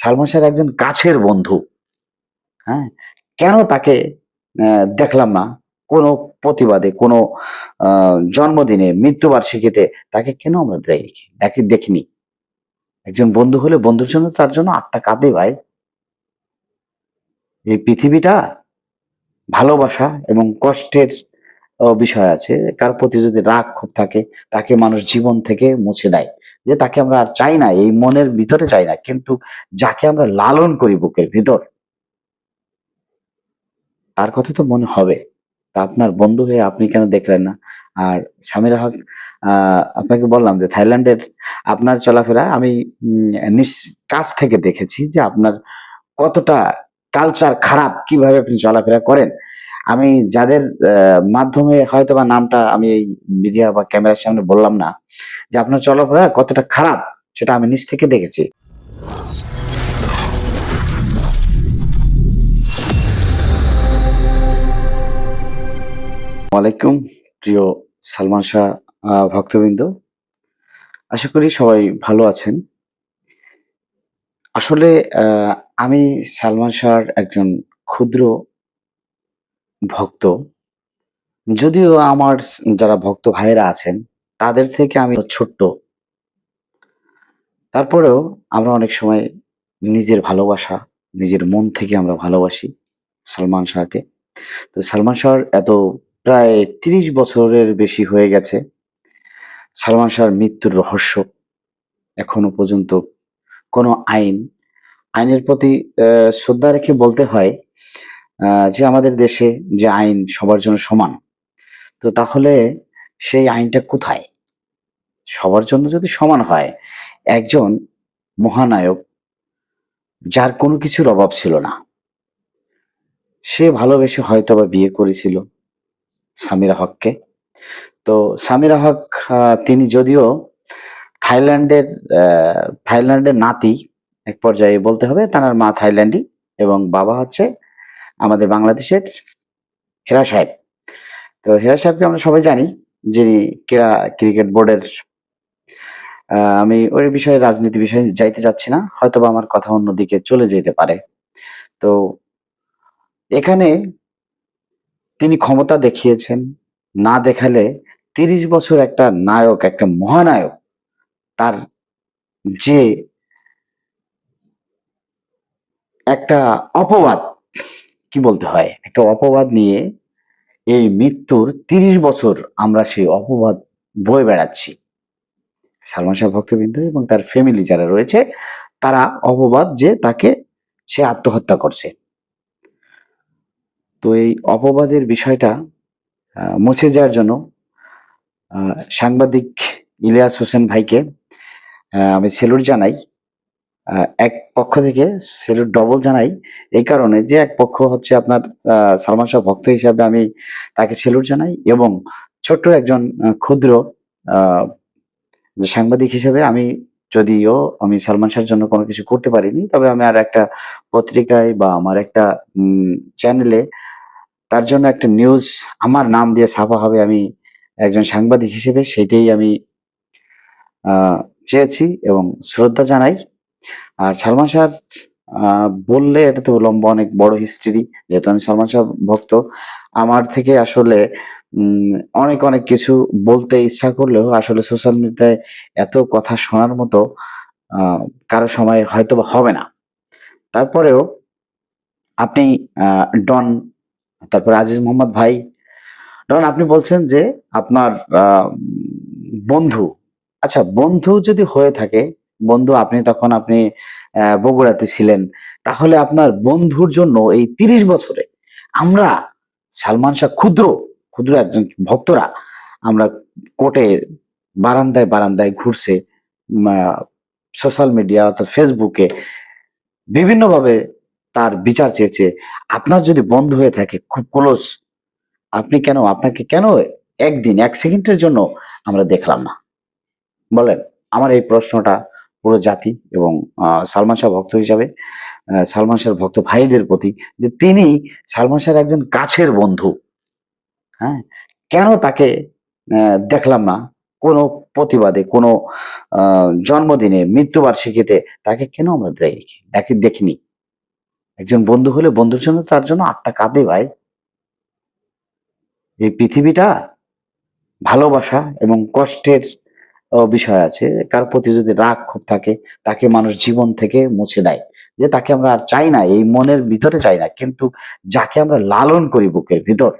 সালমান শাহের একজন কাছের বন্ধু। হ্যাঁ? কেন তাকে দেখলাম না? কোনো প্রতিবাদে, কোনো জন্মদিনে, মৃত্যুবার্ষিকীতে তাকে কেন আমরা দেখি দেখিনি। একজন বন্ধু হলে বন্ধুর জন্য তার জন্য আত্মা কাঁদে ভাই। এই পৃথিবীটা ভালোবাসা এবং কষ্টের বিষয় আছে। কার প্রতি যদি রাগ খুব থাকে, তাকে মানুষ জীবন থেকে মুছে দেয় যে তাকে আমরা আর চাই না, এই মনের ভিতরে চাই না, কিন্তু যাকে আমরা লালন করি বুকের ভিতর, তার কথা তো মনে হবে। তা আপনার বন্ধু হয়ে আপনি কেন দেখলেন না? আর সামিরা হক আপনাকে বললাম যে থাইল্যান্ডের আপনার চলাফেরা আমি কাছ থেকে দেখেছি যে আপনার কতটা কালচার খারাপ, কীভাবে আপনি চলাফেরা করেন। আমি যাদের মাধ্যমে হয়তো বা নামটা আমি এই মিডিয়া বা ক্যামেরার সামনে বললাম না, যে আপনার চলাফেরা কতটা খারাপ, সেটা আমি নিজ থেকে দেখেছি। ওয়ালাইকুম প্রিয় সালমান শাহ ভক্তবৃন্দ। আশা করি সবাই ভালো আছেন। আসলে আমি সালমান শাহর একজন ক্ষুদ্র ভক্ত। যদিও আমার যারা ভক্ত ভাইয়েরা আছেন, তাদের থেকে আমি ছোট্ট। তারপরেও আমরা অনেক সময় নিজের ভালোবাসা, নিজের মন থেকে আমরা ভালোবাসি সালমান শাহকে। তো সালমান শাহর এত প্রায় তিরিশ বছরের বেশি হয়ে গেছে। সালমান শাহর মৃত্যুর রহস্য এখনও পর্যন্ত কোনো আইন, আইনের প্রতি শ্রদ্ধা রেখে বলতে হয় যে আমাদের দেশে যে আইন সবার জন্য সমান, তো তাহলে সেই আইনটা কোথায়? সবার জন্য যদি সমান হয়, একজন মহানায়ক যার কোনো কিছুর অভাব ছিল না, সে ভালোবেসে হয়তো বা বিয়ে করেছিল সামিরা হককে। তো সামিরা হক তিনি যদিও থাইল্যান্ডের থাইল্যান্ডের নাতি, এক পর্যায়ে বলতে হবে, তার মা থাইল্যান্ডি এবং বাবা হচ্ছে আমাদের বাংলাদেশের হেরা সাহেব। তো হেরা সাহেবকে আমরা সবাই জানি, যিনি ক্রীড়া, ক্রিকেট বোর্ডের আমি ওই বিষয়ে, রাজনীতি বিষয়ে যাইতে চাচ্ছি না হয়তো আমার কথা অন্যদিকে চলে যেতে পারে। তো এখানে তিনি ক্ষমতা দেখিয়েছেন, না দেখালে তিরিশ বছর একটা নায়ক, একটা মহানায়ক, তার যে একটা অপবাদ কি বলতে হয়? একটা অপবাদ নিয়ে এই মৃত্যুর তিরিশ বছর আমরা সেই অপবাদ বয়ে বেড়াচ্ছি। সালমান শাহ ভক্তবৃন্দ এবং তার ফ্যামিলি যারা রয়েছে, তারা অপবাদ যে তাকে সে আত্মহত্যা করছে। তো এই অপবাদের বিষয়টা মুছে যাওয়ার জন্য সাংবাদিক ইলিয়াস হোসেন ভাইকে আমি সেলুট জানাই। এক পক্ষ থেকে সেলুট ডবল জানাই। এই কারণে যে এক পক্ষ হচ্ছে আপনার সালমান শাহ ভক্ত হিসাবে আমি তাকে সেলুট জানাই এবং ছোট্ট একজন ক্ষুদ্র সাংবাদিক হিসেবে আমি যদিও আমি সালমান শাহর জন্য কোনো কিছু করতে পারিনি, তবে আমি আর একটা পত্রিকায় বা আমার একটা চ্যানেলে তার জন্য একটা নিউজ আমার নাম দিয়ে ছাপা হবে আমি একজন সাংবাদিক হিসেবে সেটাই আমি চেয়েছি এবং শ্রদ্ধা জানাই। আর সালমান শাহ বললে এটা তো লম্বা অনেক বড় হিস্ট্রি যেহেতু আমি সালমান শাহ ভক্ত, আমার থেকে আসলে অনেক অনেক কিছু বলতে ইচ্ছা করলেও আসলে সোশ্যাল মিডিয়ায় এত কথা শোনার মতো কারও সময় হয়তো হবে না। তারপরেও আপনি ডন, তারপরে আজিজ মোহাম্মদ ভাই, ডন, আপনি বলছেন যে আপনার বন্ধু আচ্ছা বন্ধু যদি হয়ে থাকে বন্ধু, আপনি তখন আপনি বগুড়াতে ছিলেন। তাহলে আপনার বন্ধুর জন্য এই তিরিশ বছরে আমরা সালমান শাহ ক্ষুদ্র ক্ষুদ্র একজন ভক্তরা, আমরা কোর্টের বারান্দায় বারান্দায় ঘুরছে সোশ্যাল মিডিয়া অর্থাৎ ফেসবুকে বিভিন্নভাবে তার বিচার চেয়েছে। আপনার যদি বন্ধ হয়ে থাকে খুব ক্লোজ আপনি কেন, আপনাকে কেন একদিন, এক সেকেন্ডের জন্য আমরা দেখলাম না? বলেন, আমার এই প্রশ্নটা পুরো জাতি এবং সালমান শাহ ভক্ত হিসাবে সালমান শাহ ভক্ত ভাইদের প্রতি যে তিনি সালমান শাহের একজন কাছের বন্ধু। হ্যাঁ? কেন তাকে দেখলাম না? কোনো প্রতিবাদে, কোনো জন্মদিনে, মৃত্যুবার্ষিকীতে তাকে কেন আমরা দেখি, দেখিনি? একজন বন্ধু হলে বন্ধুর জন্য তার জন্য আত্মা কাঁদে ভাই। এই পৃথিবীটা ভালোবাসা এবং কষ্টের বিষয় আছে। কার প্রতি যদি রাগ খুব থাকে, তাকে মানুষ জীবন থেকে মুছে দেয় যে তাকে আমরা আর চাই না, এই মনের ভিতরে চাই না, কিন্তু যাকে আমরা লালন করি বুকের ভিতর,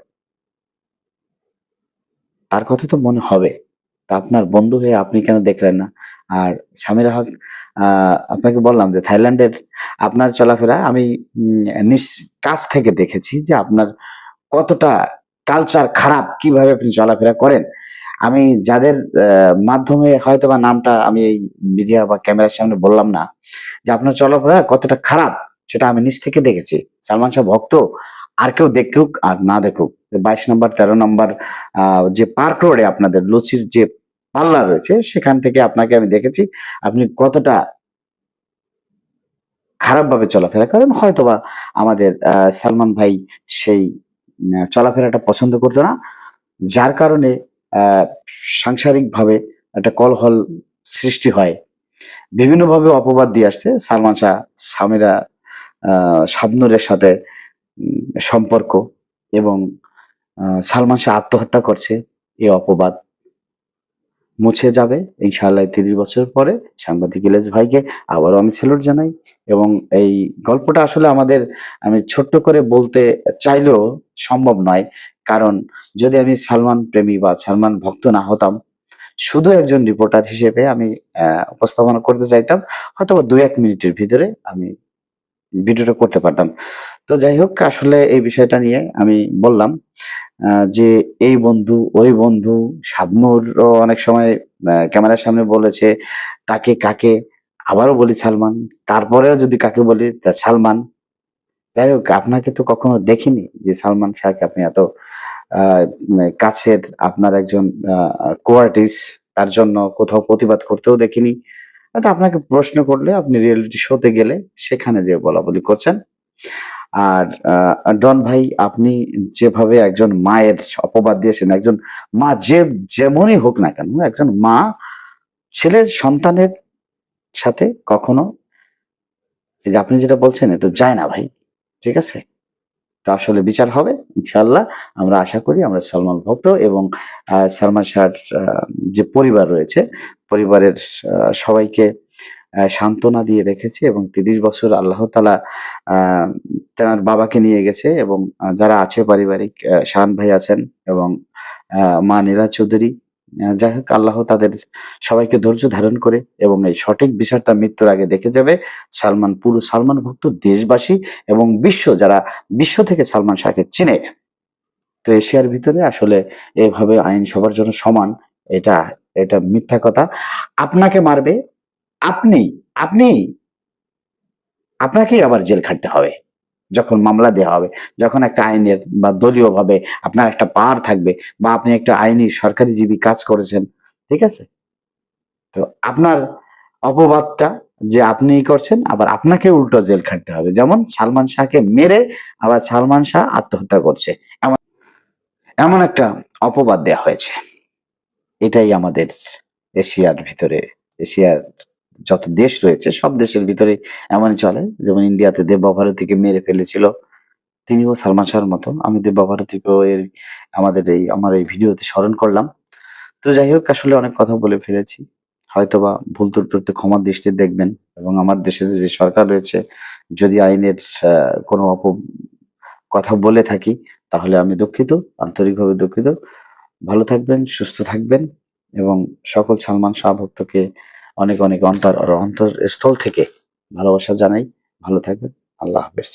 তার কথা তো মনে হবে। তা আপনার বন্ধু হয়ে আপনি কেন দেখলেন না? আর সামিরা হক আপনাকে বললাম যে থাইল্যান্ডের আপনার চলাফেরা আমি নিস- কাছ থেকে দেখেছি যে আপনার কতটা কালচার খারাপ, কীভাবে আপনি চলাফেরা করেন। আমি যাদের মাধ্যমে হয়তো বা নামটা আমি এই মিডিয়া বা ক্যামেরার সামনে বললাম না, যে আপনার চলাফেরা কতটা খারাপ, সেটা আমি নিজ থেকে দেখেছি। সালমান শাহ ভক্ত, আর কেউ দেখুক আর না দেখুক। বাইশ নম্বর, তেরো নম্বর যে পার্ক রোডে আপনাদের, লুচির যে পাল্লা রয়েছে, সেখান থেকে আপনাকে আমি দেখেছি, আপনি কতটা খারাপভাবে চলাফেরা করেন। হয়তোবা আমাদের সালমান ভাই সেই চলাফেরাটা পছন্দ করতো না, যার কারণে সাংসারিকভাবে একটা কলহল সৃষ্টি হয়। বিভিন্নভাবে অপবাদ দিয়ে আসছে সালমান শাহ সামিরা শাবনুরের সাথে সম্পর্ক এবং সালমান শাহ আত্মহত্যা করছে এই অপবাদ। মুছে যাবে। ইনশাআল্লাহ তিরিশ বছর পরে সাংবাদিক ইলেজ ভাইকে আবারও আমি স্যালুট জানাই এবং এই গল্পটা আসলে আমাদের আমি ছোট্ট করে বলতে চাইলেও সম্ভব নয়। কারণ যদি আমি সালমান প্রেমী বা সালমান ভক্ত না হতাম, শুধু একজন রিপোর্টার হিসেবে আমি উপস্থাপনা করতে চাইতাম হয়তো দু এক মিনিটের ভিতরে আমি ভিডিওটা করতে পারতাম। তো যাই হোক, আসলে এই বিষয়টা নিয়ে আমি বললাম যে এই বন্ধু ওই বন্ধু শাবনুর অনেক সময় ক্যামেরার সামনে বলেছে তাকে কাকে? আবারও বলি সালমান তারপরেও যদি কাকে বলি তা সালমান। যাই হোক আপনাকে তো কখনো দেখিনি যে সালমান শাহকে আপনি এত উম, কাছের আপনার একজন কোয়ার্টিস তার জন্য কোথাও প্রতিবাদ করতেও দেখিনি। তো আপনাকে প্রশ্ন করলে আপনি রিয়েলিটি শোতে গেলে সেখানে দিয়ে বলা বলি করছেন। আর ডন ভাই, আপনি যেভাবে একজন মায়ের অপবাদ দিয়েছেন, একজন মা যে যেমনই হোক না কেন, একজন মা ছেলের সন্তানের সাথে কখনো যে আপনি যেটা বলছেন, এটা যায় না ভাই, ঠিক আছে? তা আসলে বিচার হবে ইনশাল্লাহ আমরা আশা করি আমরা সালমান ভক্ত এবং সালমান শাহর যে পরিবার রয়েছে, পরিবারের সবাইকে সান্ত্বনা দিয়ে রেখেছে এবং তিরিশ বছর আল্লাহ তালা তেনার বাবাকে নিয়ে গেছে এবং যারা আছে পারিবারিক শাহান ভাই আছেন এবং মা নীলা চৌধুরী যাই হোক আল্লাহ তাদের সবাইকে ধৈর্য ধারণ করে এবং এই সঠিক বিচারটা মৃত্যুর আগে দেখে যাবে। সালমান পুরো, সালমান ভক্ত দেশবাসী এবং বিশ্ব, যারা বিশ্ব থেকে সালমান শাহকে চিনে। তো এশিয়ার ভিতরে আসলে এভাবে আইন সবার জন্য সমান, এটা এটা মিথ্যা কথা। আপনাকে মারবে আপনি আপনি, আপনাকেই আবার জেল খাটতে হবে। যখন মামলা দেওয়া হবে, যখন একটা আইনের বা দলীয় ভাবে আপনার একটা পাওয়ার থাকবে বা আপনি একটা আইনি সরকারি জীবী কাজ করেছেন, ঠিক আছে? তো আপনার অপবাদটা যে আপনি করছেন, আবার আপনাকে উল্টো জেল খাটতে হবে। যেমন সালমান শাহকে মেরে আবার সালমান শাহ আত্মহত্যা করছে। এমন এমন একটা অপবাদ দেওয়া হয়েছে। এটাই আমাদের এশিয়ার ভিতরে, এশিয়ার যত দেশ রয়েছে, সব দেশের ভিতরে এমনই চলে। যেমন ইন্ডিয়াতে দেব্যা ভারতীকে মেরে ফেলেছিল তিনিও সালমান শাহর মতো। আমি দেব্যা ভারতীকেও এর আমাদের এই, আমার এই ভিডিওতে স্মরণ করলাম। তো যাই হোক, আসলে অনেক কথা বলে ফেলেছি। হয়তোবা ভুল ত্রুটি ক্ষমার দৃষ্টি দেখবেন এবং আমার দেশের যে সরকার রয়েছে, যদি আইনের কোনো অপ, কথা বলে থাকি, তাহলে আমি দুঃখিত, আন্তরিকভাবে দুঃখিত। ভালো থাকবেন, সুস্থ থাকবেন এবং সকল সালমান শাহ ভক্তকে অনেক অনেক অন্তর অন্তর স্থল থেকে ভালোবাসা জানাই। ভালো থাকবেন। আল্লাহ হাফেজ।